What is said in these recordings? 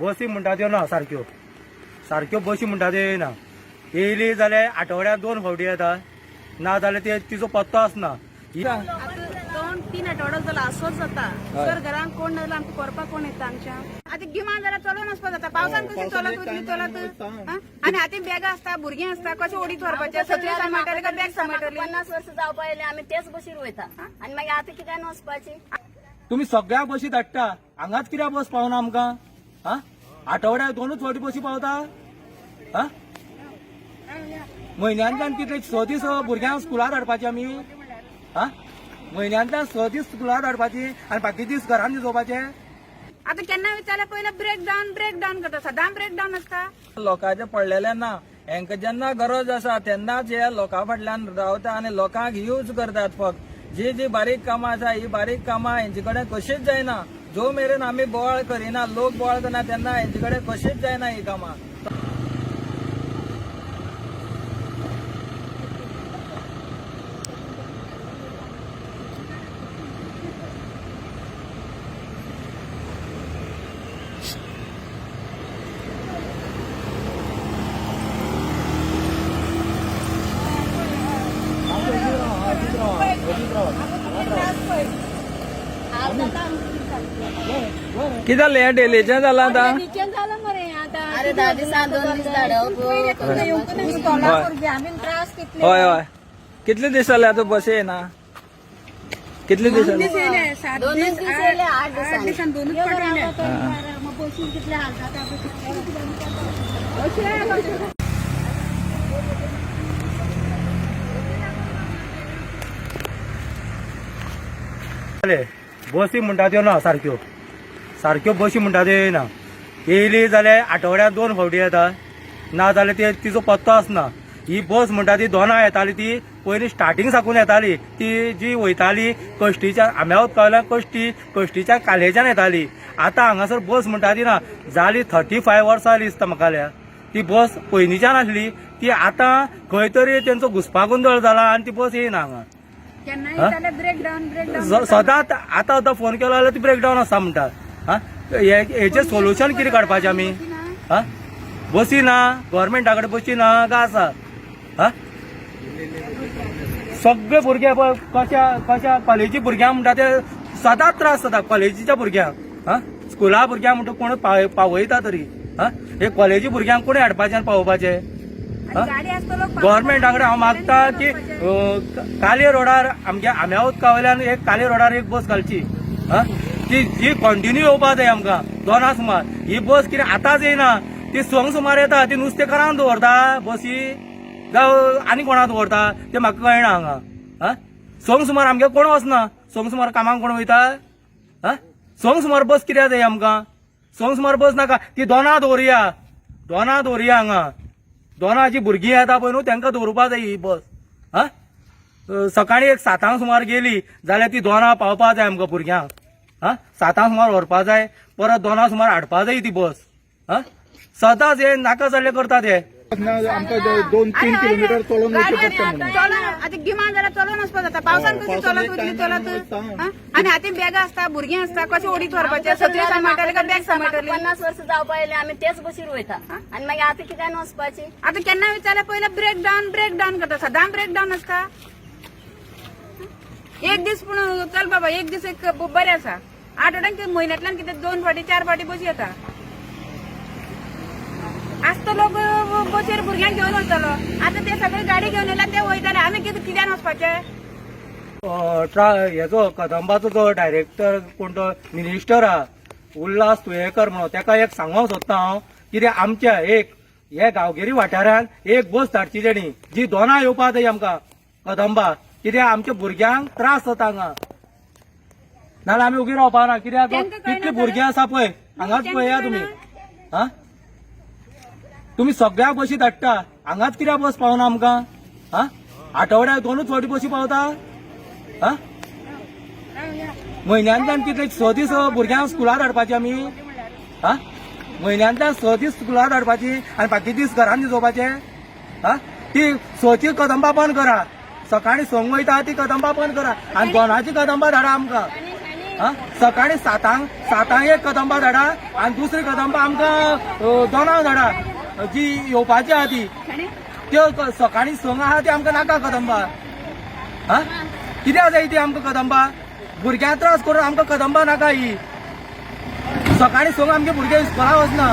बसी म्हणटा त्यो ना सारक्यो सारक्यो बसी म्हणटा त्यो येना येयली जाल्यार आठवड्याक दोन फावटी येता ना जाल्यार ते तिचो पत्तो आसना. ही- आता दोन तीन आठवडो जाला असोच जाता जर घरांत कोण ना जाल्यार आमकां करपाक कोण येता आमच्या? आतां गिमान जाल्यार जाता. पावसान कशी चलत हा? आनी आतां बॅगां आसता भुरगीं आसता कशें ओडीत व्हरपाचें सगळें सांबाळटलें काय बॅग सांबाळटली पन्नास वर्ष जावपा येयले आमी तेच बसीर वयता. आनी मागीर आतां कित्यान वचपाची तुम्ही सगळ्या बशी धाडटा हांगाच कित्याक बस पावना आमकां? हा? आठवड्याक दोनूच फावटी बसी पावता? हा? म्हयन्यांतल्यान कितले स दीस भुरग्यांक स्कुलार धाडपाची आमी हा? म्हयन्यांतल्यान स दीस स्कुलार धाडपाची आनी बाकी दीस घरान न्हिदोवपाचे आतां केन्ना विचारल्यार पयलें ब्रेक डावन ब्रेक डावन करता सदां ब्रेक डावन आसता लोकांचे पडलेले ना. हेंका जेन्ना गरज आसा तेन्नाच हे लोकां फाटल्यान रावता आनी लोकांक यूज करतात फक्त. जी जी बारीक कामां आसा ही बारीक कामां हेंचे कडेन कशीच जायना. जो मेरेन आमी बोवाळ करिना लोक बोवाळ करना तेन्ना हेंचे कडेन कशीच जायना ही कामां. कितें जालें हें डेलीचें जालां आतां? अरे दोन दीस धाडप हय. हय कितले दीस जाले आतां बसी येना कितले दीस जाले दोन दीस येयले आठ दिसांनी दोनूच फावटी येयले. बसी म्हणटा त्यो ना सारक्यो सारक्यो बसी म्हणटा त्यो येना येयली जाल्यार आठवड्याक दोन फावटी येता. ना जाल्यार ते तिचो पत्तो आसना ही बस म्हणटा ती दोना येताली ती पयलीं स्टार्टींग साकून येताली. ती जी वयताली कश्टीच्या आंब्या पावल्यार कश्टी कश्टीच्या कालेच्यान येताली. आतां हांगासर बस म्हणटा ती ना जाली थर्टी फायव वर्सां जाली दिसता म्हाका जाल्यार ती बस पयलींच्यान आसली ती आतां खंय तरी तेंचो घुसपागोंदळ जाला आनी ती बस येयना हांगा. केन्ना विचारल्यार ब्रेक डावन ब्रेक डावन स- सदां आतां आतां फोन केलो जाल्यार ती ब्रेकडावन आसा म्हणटात हा? हे- हेचें सोल्युशन कितें काडपाचें आमी हा बसी ना गव्हर्मेंटा कडेन बसी ना काय आसा हा? सगळे भुरगे पळय कशा कशा कॉलेजी भुरग्यांक म्हणटा ते सदांच त्रास जाता कॉलेजीच्या भुरग्यांक हा? स्कुला भुरग्यांक म्हणटा कोण पावय- पावयता तरी. हा? हे कॉलेजी भुरग्यांक कोणी हाडपाचें आनी पावोवपाचें? हा? कडेन हांव मागता की काले रोडार आमच्या आम्यावत कावल्यान एक काले रोडार एक बस घालची. ती जी कंटिन्यू येवपा जाय आमकां. दोना सुमार. ही बस कितें आतांच येयना ती संक सुमार येता ती नुस्तेकारांक दवरता बसी. जावं आनी कोणाक दवरता तें म्हाका कळना हांगा. आं संक सुमार आमगे कोण वचना संक सुमार कामाक कोण वयता? आं संक सुमार बस कित्याक जाय आमकां? संक सुमार बस नाका. ती दोना दवरया. दोना दवरया हांगा. दोना भुरगीं येता पळय न्हू हो, तांकां दवरुपा जाय ही बस. हा? सकाळीं सकाळी एक सातांक सुमार गेली जाल्यार ती दोना पावपा जाय आमकां भुरग्यांक. हा? सातांक सुमार व्हरपा जाय परत दोना सुमार हाडपा जाय ती बस. हा? सदांच हे नाका जाल्ले करतात हे. दोन तीन किलोमीटर चलोवन आतां गिमान जाल्यार चलोवन वचपा जाता पावसान कशी चलत वतली चलत हा? आनी आतां बॅगां आसता भुरगीं आसता कशें ओडीत व्हरपाचें सगळें सांबाळटलें काय बॅग सांबाळटली पन्नास वर्ष जावपा येयले आमी तेच बसीर वयता आनी मागीर आतां कित्यान वचपाची आतां केन्ना विचारल्यार पयलें ब्रेक डावन ब्रेक डावन करता सदां ब्रेक डावन आसता एक दीस पूण चल बाबा एक दीस एक बरें आसा आठवड्यान कितें म्हयन्यांतल्यान कितें? दोन फावटी चार फावटी बसी येता. आसता लोक बसीर भुरग्यांक घेवन वतलो आतां ते सगळे गाडी घेवन येयल्यार ते वयताले आमी कितें कित्यान वचपाचें हेचो कदंबाचो जो डायरेक्टर कोण तो मिनिस्टर आहा उल्हास तुयेकर म्हणून ताका एक सांगूंक सोदता हांव कितें आमच्या एक हे गांवगिरी वाठारांत एक बस धाडची तेणी जी दोना येवपा जाय आमकां कदंबा. कित्याक आमच्या भुरग्यांक त्रास जाता हांगा. नाल्यार आमी उगी रावपा ना कित्याक कितली भुरगीं आसा पळय. हांगाच पळया तुमी. हा? तुमी सगळ्या बशी धाडटा. हांगाच कित्याक बस पावना आमकां? हा? आठवड्याक दोनूच फावटी बसी पावता? हा? म्हयन्यांतल्यान कितले स दीस भुरग्यांक स्कुलार धाडपाची आमी हा? म्हयन्यांतल्यान स दीस स्कुलार धाडपाची आनी बाकी दीस घरान न्हिदोवपाचे हा? ती सची कदंबा बंद करा. सकाळी संक वयता ती कदंबा बंद करा. आनी दोनाची कदंबा धाडा आमकां. हा? सकाळी सातांक सातांक एक कदंबा धाडा आणि दुसरी कदंबा आमकां दोनांक धाडा. जी येवपाची आहा ती. त्यो सकाळी संक आहा ती आमकां नाका कदंबा हा? कित्याक जाय ती आमकां कदंबा भुरग्यांक त्रास करून आमकां कदंबा नाका ही. सकाळी संक आमचे भुरगे स्कुलाक वचना.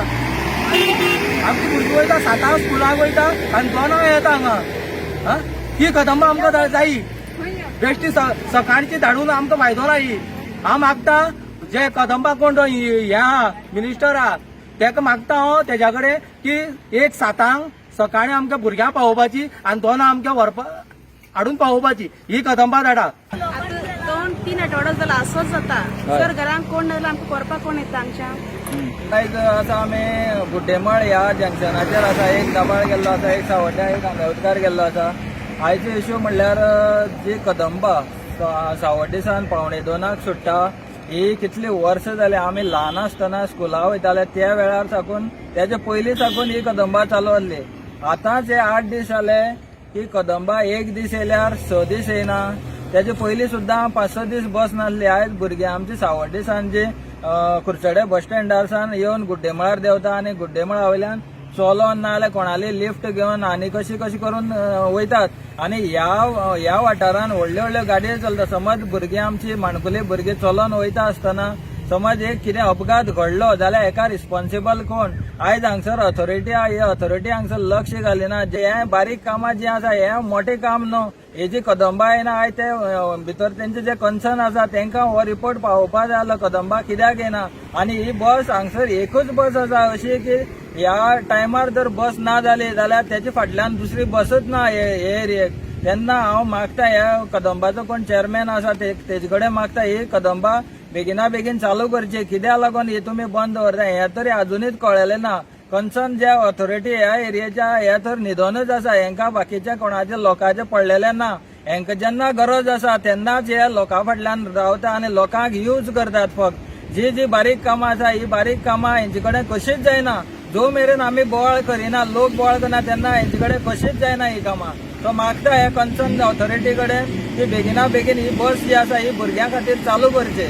आमची भुरगीं वयता सातांक स्कुलाक वयता आनी दोनांक येता हांगा. हा? ही कदंबा आमकां जाय- बेश्टी सकाळची धाडून आमकां फायदो ना ही. हांव मागता जे कदंबा कोण हे हे आहा मिनिस्टर आहा. तेका मागता हांव तेज्या कडेन की एक सातांक सकाळी आमच्या भुरग्यांक पावोवपाची आनी दोनां आमकां व्हरपा हाडून पावोवपाची. ही कदंबा धाडा. दोन तीन आठवडो जाला असोच जाता जर घरांत कोण ना जाल्यार आमकां करपाक कोण येता हांगच्या आयज आसा आमी गुड्डेमळ ह्या जंक्शनाचेर आसा एक दाबाळ गेल्लो आसा एक सावड्ड्या एक आंबेवतकार गेल्लो आसा आयचो इश्यू म्हणल्यार जी कदंबा सा- सावड्डेसान पावणे दोनाक सुट्टा ही कितली वर्सां जाली आमी ल्हान आसतना स्कुला वयताले त्या वेळार साकून तेच्या पयलीं साकून ही कदंबा चालू आसली आतांच हे आठ दीस जाले ही कदंबा एक दीस येयल्यार स दीस येयना तेजे पयलीं सुद्दां पांच स दीस बस नासली. आयज भुरगे आमची सावड्डेसान जी अ, कुर्चडे बस स्टँडार सावन येवन गुड्डेमळार देवता आनी गुड्डेमळा वयल्यान चलोन ना जाल्यार कोणाली लिफ्ट घेवन आनी कशी कशी करून वयतात. आनी ह्या ह्या वाठारान व्हडल्यो व्हडल्यो गाडयो चलता. समज भुरगीं आमची माणकुली भुरगीं चलोन वयता आसतना समज एक कितें अपघात घडलो जाल्यार हेका रिस्पॉन्सिबल कोण? आयज हांगसर अथॉरिटी आहा ही अथॉरिटी हांगसर लक्ष घालिना. जे हे बारीक कामां जी आसा हे मोठे काम न्हू. हेजी कदंबा येना आयज ते भितर तेंचे जे कन्सर्न आसा तेंकां हो रिपोर्ट पावोवपा जाय आसलो कदंबा कित्याक येना? आनी ही बस हांगसर एकूच बस आसा अशी की ह्या टायमार जर बस ना जाली जाल्यार तेच्या फाटल्यान दुसरी बसच ना हे हे एरियेक तेन्ना हांव मागता ह्या कदंबाचो कोण चेअरमॅन आसा ते तेजे कडेन मागता ही कदंबा बेगिना बेगीन चालू करची. कित्याक लागून ही तुमी बंद दवरता हे तरी अजुनूच कळलें ना. कन्सर्न जे ऑथॉरिटी ह्या एरियेच्या हे तर निधनच आसा. हेंका बाकीच्या कोणाच्या लोकांचे पडलेले ना. हेंका जेन्ना गरज आसा तेन्नाच हे लोकां फाटल्यान रावता आनी लोकांक यूज करतात फक्त. जी जी बारीक कामां आसा ही बारीक कामां हेंचे कडेन कशीच जायना. जो मेरेन आमी बोवाळ करिना लोक बोवाळ करना तेन्ना हेंचे कडेन कशीच जायना ही कामां. तो मागता हे कन्सर्न ऑथॉरिटी कडेन की बेगिना बेगीन ही बस जी आसा ही भुरग्यां खातीर चालू करचे